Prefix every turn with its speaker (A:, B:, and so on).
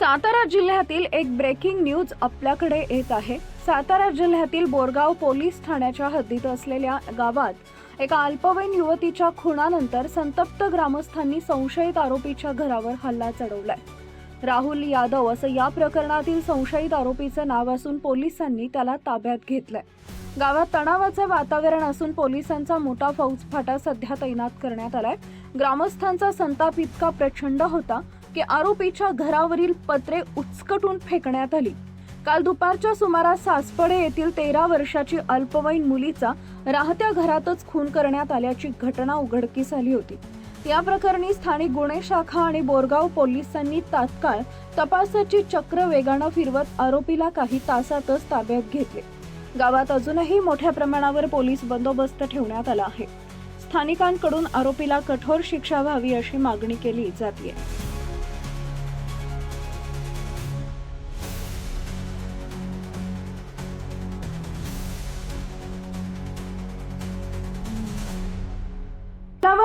A: सातारा जिल्ह्यातील एक breaking news आपल्याकडे येत आहे. सातारा जिल्ह्यातील बोरगाव पोलीस ठाण्याच्या हद्दीत असलेल्या गावात एका अल्पवयीन युवतीच्या खुणानंतर संतप्त ग्रामस्थांनी संशयित आरोपीच्या घरावर हल्ला चढवलाय. राहुल यादव असं या प्रकरणातील संशयित आरोपीचं नाव असून पोलिसांनी त्याला ताब्यात घेतलंय. गावात तणावाचं वातावरण असून पोलिसांचा मोठा फौजफाटा सध्या तैनात करण्यात आलाय. ग्रामस्थांचा संताप इतका प्रचंड होता की आरोपीच्या घरावरील पत्रे उचकटून फेकण्यात आली. काल दुपारच्या सुमारास सासपडे येथील तेरा वर्षाची अल्पवयीन मुलीचा राहत्या घरातच खून करण्यात आल्याची घटना उघडकीस आली होती. या प्रकरणी स्थानिक गुन्हे शाखा आणि बोरगाव पोलिसांनी तात्काळ तपासाची चक्र वेगानं फिरवत आरोपीला काही तासातच ताब्यात घेतले. गावात अजूनही मोठ्या प्रमाणावर पोलीस बंदोबस्त ठेवण्यात आला आहे. स्थानिकांकडून आरोपीला कठोर शिक्षा व्हावी अशी मागणी केली जाते